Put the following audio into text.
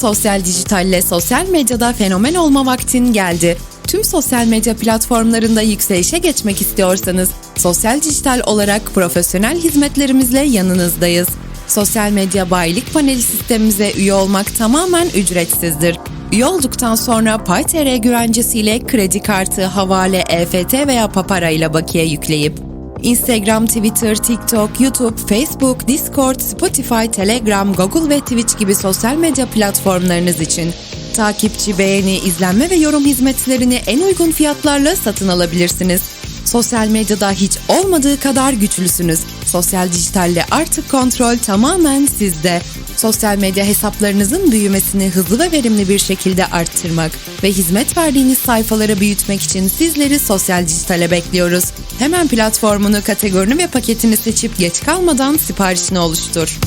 Sosyal dijitalle sosyal medyada fenomen olma vaktin geldi. Tüm sosyal medya platformlarında yükselişe geçmek istiyorsanız, sosyal dijital olarak profesyonel hizmetlerimizle yanınızdayız. Sosyal medya bayilik paneli sistemimize üye olmak tamamen ücretsizdir. Üye olduktan sonra PayTR güvencesiyle kredi kartı, havale, EFT veya papara ile bakiye yükleyip Instagram, Twitter, TikTok, YouTube, Facebook, Discord, Spotify, Telegram, Google ve Twitch gibi sosyal medya platformlarınız için takipçi, beğeni, izlenme ve yorum hizmetlerini en uygun fiyatlarla satın alabilirsiniz. Sosyal medyada hiç olmadığı kadar güçlüsünüz. Sosyal dijitalle artık kontrol tamamen sizde. Sosyal medya hesaplarınızın büyümesini hızlı ve verimli bir şekilde arttırmak ve hizmet verdiğiniz sayfaları büyütmek için sizleri sosyal dijitale bekliyoruz. Hemen platformunu, kategorini ve paketini seçip geç kalmadan siparişini oluştur.